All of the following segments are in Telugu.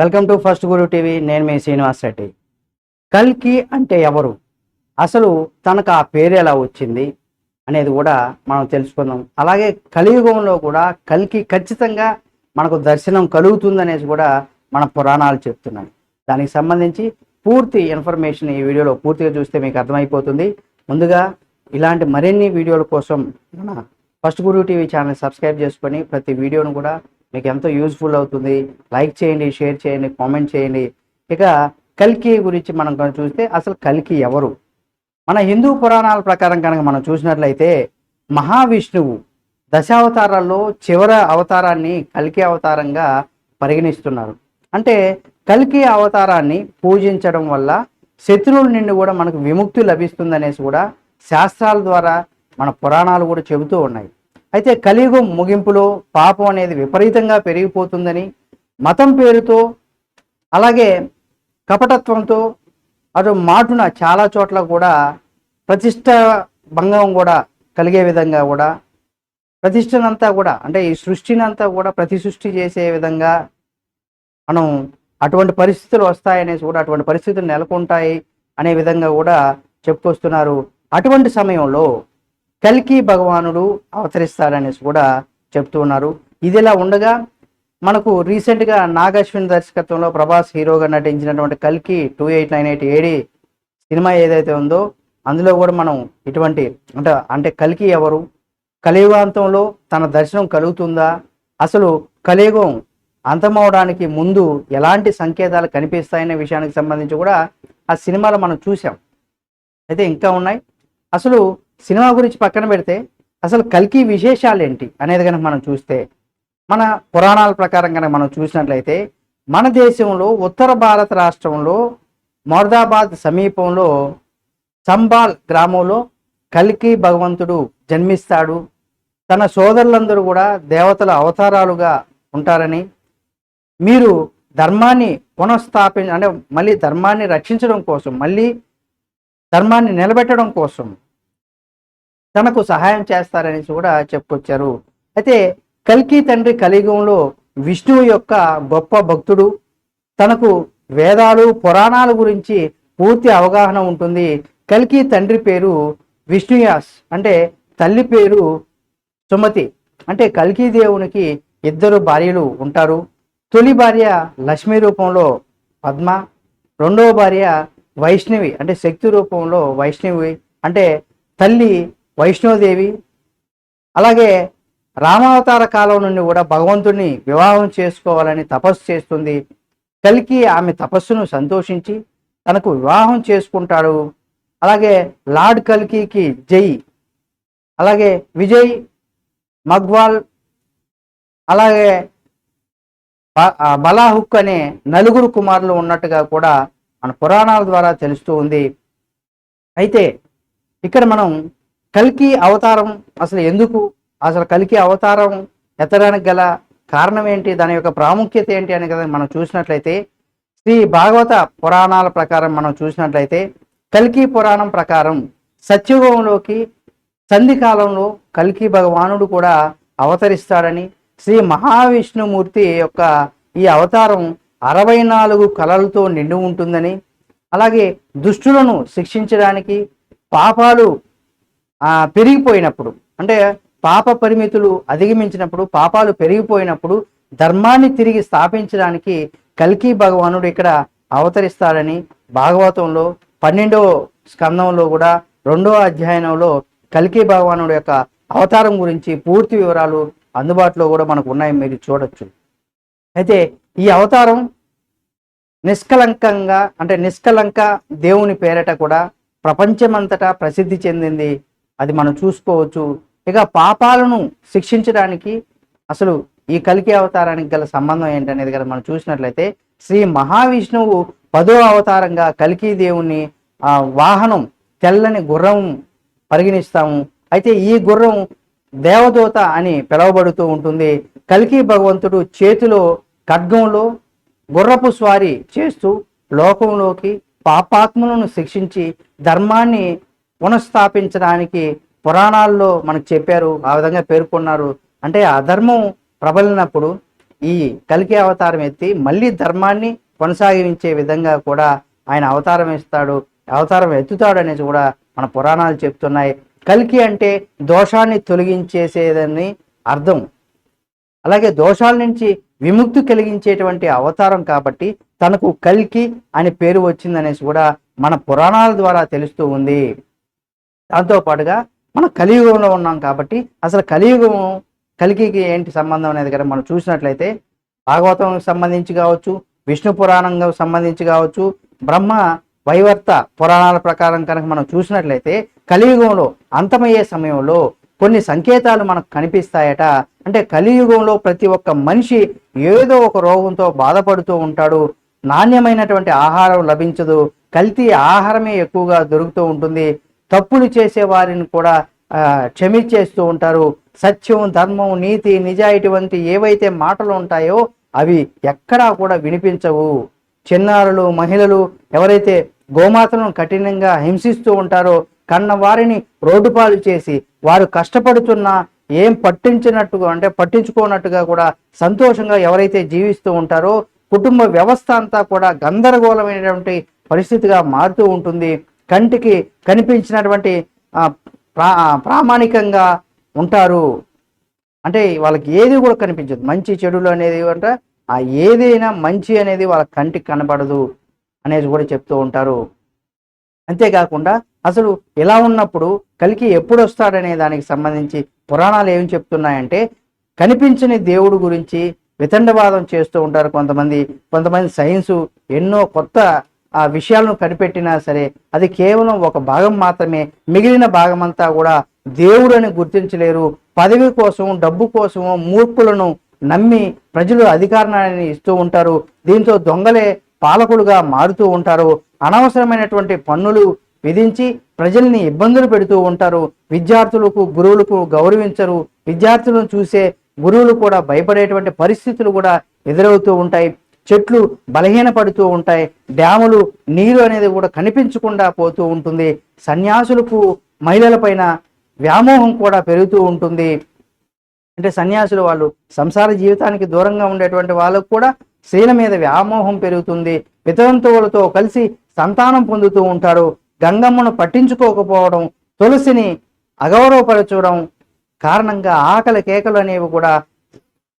Welcome to first guru TV నేను మీ శ్రీనివాస్ రెడ్డి. కల్కి అంటే ఎవరు? అసలు తనకు ఆ పేరు ఎలా వచ్చింది అనేది కూడా మనం తెలుసుకుందాం. అలాగే కలియుగంలో కూడా కల్కి ఖచ్చితంగా మనకు దర్శనం కలుగుతుందనేసి కూడా మన పురాణాలు చెప్తున్నాయి. దానికి సంబంధించి పూర్తి ఇన్ఫర్మేషన్ ఈ వీడియోలో పూర్తిగా చూస్తే మీకు అర్థమైపోతుంది. ముందుగా ఇలాంటి మరిన్ని వీడియోల కోసం మన first guru TV channel subscribe చేసుకొని ప్రతి వీడియోను కూడా మీకు ఎంతో యూస్ఫుల్ అవుతుంది. లైక్ చేయండి షేర్ చేయండి కామెంట్ చేయండి. ఇక కల్కి గురించి మనం కనుక చూస్తే అసలు కల్కి ఎవరు? మన హిందూ పురాణాల ప్రకారం కనుక మనం చూసినట్లయితే మహావిష్ణువు దశావతారాల్లో చివరి అవతారాన్ని కల్కి అవతారంగా పరిగణిస్తున్నారు. అంటే కల్కి అవతారాన్ని పూజించడం వల్ల శత్రువుల నుండి కూడా మనకు విముక్తి లభిస్తుందనేసి కూడా శాస్త్రాల ద్వారా మన పురాణాలు కూడా చెబుతూ ఉన్నాయి. అయితే కలియుగం ముగింపులో పాపం అనేది విపరీతంగా పెరిగిపోతుందని మతం పేరుతో అలాగే కపటత్వంతో అటు మాటున చాలా చోట్ల కూడా ప్రతిష్ట భంగం కూడా కలిగే విధంగా కూడా ప్రతిష్టనంతా కూడా అంటే ఈ సృష్టినంతా కూడా ప్రతి సృష్టి చేసే విధంగా మనం అటువంటి పరిస్థితులు వస్తాయనేసి కూడా అటువంటి పరిస్థితులు నెలకొంటాయి అనే విధంగా కూడా చెప్పుకొస్తున్నారు అటువంటి సమయంలో కల్కి భగవానుడు అవతరిస్తాడనేసి కూడా చెప్తూ ఉన్నారు. ఇదిలా ఉండగా మనకు రీసెంట్గా నాగశ్విన్ దర్శకత్వంలో ప్రభాస్ హీరోగా నటించినటువంటి కల్కి two eight nine eight AD cinema ఏదైతే ఉందో అందులో కూడా మనం ఇటువంటి అంటే అంటే కల్కి ఎవరు? కలియుగాంతంలో తన దర్శనం కలుగుతుందా? అసలు కలియుగం అంతమవడానికి ముందు ఎలాంటి సంకేతాలు కనిపిస్తాయనే విషయానికి సంబంధించి కూడా ఆ సినిమాలో మనం చూసాం అయితే ఇంకా ఉన్నాయి. అసలు సినిమా గురించి పక్కన పెడితే అసలు కల్కి విశేషాలు ఏంటి అనేది కనుక మనం చూస్తే మన పురాణాల ప్రకారం కనుక మనం చూసినట్లయితే మన దేశంలో ఉత్తర భారత రాష్ట్రంలో మొర్దాబాద్ సమీపంలో సంబాల్ గ్రామంలో కల్కి భగవంతుడు జన్మిస్తాడు. తన సోదరులందరూ కూడా దేవతల అవతారాలుగా ఉంటారని మీరు ధర్మాన్ని పునఃస్థాపి అంటే మళ్ళీ ధర్మాన్ని రక్షించడం కోసం మళ్ళీ ధర్మాన్ని నిలబెట్టడం కోసం తనకు సహాయం చేస్తారనేసి కూడా చెప్పుకొచ్చారు. అయితే కల్కి తండ్రి కలియుగంలో విష్ణువు యొక్క గొప్ప భక్తుడు. తనకు వేదాలు పురాణాల గురించి పూర్తి అవగాహన ఉంటుంది. కల్కి తండ్రి పేరు విష్ణుయాస్ అంటే తల్లి పేరు సుమతి. అంటే కల్కి దేవునికి ఇద్దరు భార్యలు ఉంటారు. తొలి భార్య లక్ష్మీ రూపంలో పద్మ రెండవ భార్య వైష్ణవి అంటే శక్తి రూపంలో వైష్ణవి. అంటే తల్లి వైష్ణోదేవి అలాగే రామావతార కాలం నుండి కూడా భగవంతుడిని వివాహం చేసుకోవాలని తపస్సు చేస్తుంది. కలికి ఆమె తపస్సును సంతోషించి తనకు వివాహం చేసుకుంటాడు. అలాగే లార్డ్ కల్కికి జై అలాగే విజయ్ మగ్వాల్ అలాగే బలాహుక్ అనే నలుగురు కుమారులు ఉన్నట్టుగా కూడా మన పురాణాల ద్వారా తెలుస్తూ ఉంది. అయితే ఇక్కడ మనం కల్కి అవతారం అసలు ఎందుకు? అసలు కల్కి అవతారం ఎత్తడానికి గల కారణం ఏంటి? దాని యొక్క ప్రాముఖ్యత ఏంటి అని కదా మనం చూసినట్లయితే శ్రీ భాగవత పురాణాల ప్రకారం మనం చూసినట్లయితే కల్కి పురాణం ప్రకారం సత్యుగంలోకి సంధి కాలంలో కల్కి భగవానుడు కూడా అవతరిస్తాడని శ్రీ మహావిష్ణుమూర్తి యొక్క ఈ అవతారం అరవై నాలుగు కళలతో నిండి ఉంటుందని అలాగే దుష్టులను శిక్షించడానికి పాపాలు పెరిగిపోయినప్పుడు అంటే పాప పరిమితులు అధిగమించినప్పుడు పాపాలు పెరిగిపోయినప్పుడు ధర్మాన్ని తిరిగి స్థాపించడానికి కల్కి భగవానుడు ఇక్కడ అవతరిస్తాడని భాగవతంలో పన్నెండవ స్కందంలో కూడా రెండవ అధ్యయనంలో కల్కి భగవానుడు యొక్క అవతారం గురించి పూర్తి వివరాలు అందుబాటులో కూడా మనకు ఉన్నాయి మీరు చూడొచ్చు. అయితే ఈ అవతారం నిష్కలంకంగా అంటే నిష్కలంక దేవుని పేరట కూడా ప్రపంచమంతటా ప్రసిద్ధి చెందింది అది మనం చూసుకోవచ్చు. ఇక పాపాలను శిక్షించడానికి అసలు ఈ కలికి అవతారానికి గల సంబంధం ఏంటనేది కదా మనం చూసినట్లయితే శ్రీ మహావిష్ణువు పదో అవతారంగా కలికి దేవుణ్ణి ఆ వాహనం తెల్లని గుర్రం పరిగణిస్తాము. అయితే ఈ గుర్రం దేవదూత అని పిలువబడుతూ ఉంటుంది. కలికి భగవంతుడు చేతిలో ఖడ్గంలో గుర్రపు స్వారీ చేస్తూ లోకంలోకి పాపాత్ములను శిక్షించి ధర్మాన్ని పునఃస్థాపించడానికి పురాణాల్లో మనకు చెప్పారు ఆ విధంగా పేర్కొన్నారు. అంటే అధర్మం ప్రబలినప్పుడు ఈ కలికి అవతారం ఎత్తి మళ్ళీ ధర్మాన్ని కొనసాగించే విధంగా కూడా ఆయన అవతారం ఇస్తాడు అవతారం ఎత్తుతాడు అనేసి కూడా మన పురాణాలు చెప్తున్నాయి. కలికి అంటే దోషాన్ని తొలగించేసేదని అర్థం. అలాగే దోషాల నుంచి విముక్తి కలిగించేటువంటి అవతారం కాబట్టి తనకు కల్కి అని పేరు వచ్చిందనేసి కూడా మన పురాణాల ద్వారా తెలుస్తూ ఉంది. దాంతోపాటుగా మనం కలియుగంలో ఉన్నాం కాబట్టి అసలు కలియుగం కలికి ఏంటి సంబంధం అనేది కనుక మనం చూసినట్లయితే భాగవతం సంబంధించి కావచ్చు విష్ణు పురాణంగా సంబంధించి కావచ్చు బ్రహ్మ వైవర్త పురాణాల ప్రకారం కనుక మనం చూసినట్లయితే కలియుగంలో అంతమయ్యే సమయంలో కొన్ని సంకేతాలు మనకు కనిపిస్తాయట. అంటే కలియుగంలో ప్రతి ఒక్క మనిషి ఏదో ఒక రోగంతో బాధపడుతూ ఉంటాడు. నాణ్యమైనటువంటి ఆహారం లభించదు. కల్తీ ఆహారమే ఎక్కువగా దొరుకుతూ ఉంటుంది. తప్పులు చేసే వారిని కూడా క్షమించేస్తూ ఉంటారు. సత్యం ధర్మం నీతి నిజాయితీ వంటి ఏవైతే మాటలు ఉంటాయో అవి ఎక్కడా కూడా వినిపించవు. చిన్నారులు మహిళలు ఎవరైతే గోమాతలను కఠినంగా హింసిస్తూ ఉంటారో కన్న వారిని రోడ్డుపాలు చేసి వారు కష్టపడుతున్నా ఏం పట్టించినట్టుగా అంటే పట్టించుకోనట్టుగా కూడా సంతోషంగా ఎవరైతే జీవిస్తూ ఉంటారో కుటుంబ వ్యవస్థ అంతా కూడా గందరగోళమైనటువంటి పరిస్థితిగా మారుతూ ఉంటుంది. కంటికి కనిపించినటువంటి ప్రా ప్రామాణికంగా ఉంటారు. అంటే వాళ్ళకి ఏది కూడా కనిపించదు. మంచి చెడులు అనేది అంటే ఆ ఏదైనా మంచి అనేది వాళ్ళ కంటికి కనబడదు అనేది కూడా చెప్తూ ఉంటారు. అంతేకాకుండా అసలు ఇలా ఉన్నప్పుడు కలికి ఎప్పుడు వస్తాడనే దానికి సంబంధించి పురాణాలు ఏం చెప్తున్నాయంటే కనిపించని దేవుడు గురించి వితండవాదం చేస్తూ ఉంటారు కొంతమంది. కొంతమంది సైన్సు ఎన్నో కొత్త ఆ విషయాలను కనిపెట్టినా సరే అది కేవలం ఒక భాగం మాత్రమే. మిగిలిన భాగమంతా కూడా దేవుడని గుర్తించలేరు. పదవి కోసం డబ్బు కోసము మూర్ఖులను నమ్మి ప్రజలు అధికారాన్ని ఇస్తూ ఉంటారు. దీంతో దొంగలే పాలకులుగా మారుతూ ఉంటారు. అనవసరమైనటువంటి పన్నులు విధించి ప్రజల్ని ఇబ్బందులు పెడుతూ ఉంటారు. విద్యార్థులకు గురువులకు గౌరవించరు. విద్యార్థులను చూసే గురువులు కూడా భయపడేటువంటి పరిస్థితులు కూడా ఎదురవుతూ ఉంటాయి. చెట్లు బలహీనపడుతూ ఉంటాయి. డ్యాములు నీరు అనేది కూడా కనిపించకుండా పోతూ ఉంటుంది. సన్యాసులకు మహిళలపైన వ్యామోహం కూడా పెరుగుతూ ఉంటుంది. అంటే సన్యాసులు వాళ్ళు సంసార జీవితానికి దూరంగా ఉండేటువంటి వాళ్ళకు కూడా స్త్రీల మీద వ్యామోహం పెరుగుతుంది. వితంతువులతో కలిసి సంతానం పొందుతూ ఉంటారు. గంగమ్మను పట్టించుకోకపోవడం తులసిని అగౌరవపరచడం కారణంగా ఆకలి కేకలు అనేవి కూడా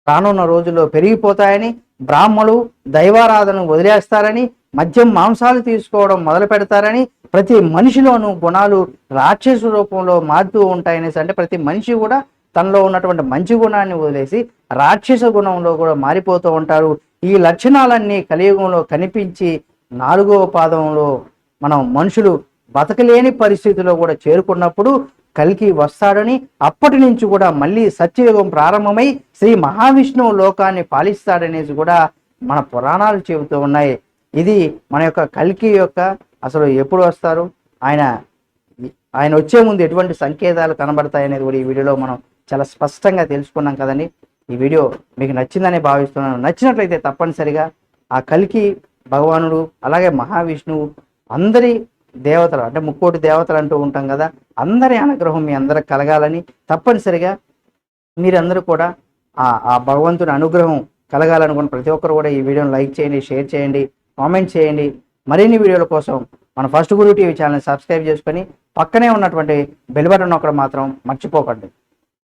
రానున్న రోజుల్లో పెరిగిపోతాయని బ్రాహ్మలు దైవారాధనను వదిలేస్తారని మద్యం మాంసాలు తీసుకోవడం మొదలు పెడతారని ప్రతి మనిషిలోనూ గుణాలు రాక్షస రూపంలో మారుతూ ఉంటాయనేసి అంటే ప్రతి మనిషి కూడా తనలో ఉన్నటువంటి మంచి గుణాన్ని వదిలేసి రాక్షస గుణంలో కూడా మారిపోతూ ఉంటారు. ఈ లక్షణాలన్నీ కలియుగంలో కనిపించి నాలుగవ పాదంలో మనం మనుషులు బతకలేని పరిస్థితిలో కూడా చేరుకున్నప్పుడు కలికి వస్తాడని అప్పటి నుంచి కూడా మళ్ళీ సత్యయుగం ప్రారంభమై శ్రీ మహావిష్ణువు లోకాన్ని పాలిస్తాడనేసి కూడా మన పురాణాలు చెబుతూ ఉన్నాయి. ఇది మన యొక్క కల్కి యొక్క అసలు ఎప్పుడు వస్తారు? ఆయన ఆయన వచ్చే ముందు ఎటువంటి సంకేతాలు కనబడతాయి అనేది కూడా ఈ వీడియోలో మనం చాలా స్పష్టంగా తెలుసుకున్నాం కదండి. ఈ వీడియో మీకు నచ్చిందని భావిస్తున్నాను. నచ్చినట్లయితే తప్పనిసరిగా ఆ కలికి భగవానుడు అలాగే మహావిష్ణువు అందరి దేవతలు అంటే ముక్కోటి దేవతలు అంటూ ఉంటాం కదా అందరి అనుగ్రహం మీ అందరికి కలగాలని తప్పనిసరిగా మీరందరూ కూడా ఆ ఆ భగవంతుని అనుగ్రహం కలగాలనుకున్న ప్రతి ఒక్కరు కూడా ఈ వీడియోని లైక్ చేయండి షేర్ చేయండి కామెంట్ చేయండి. మరిన్ని వీడియోల కోసం మన ఫస్ట్ గురు టీవీ ఛానల్ని సబ్స్క్రైబ్ చేసుకొని పక్కనే ఉన్నటువంటి బెల్ బటన్ ఒకటి మాత్రం మర్చిపోకండి.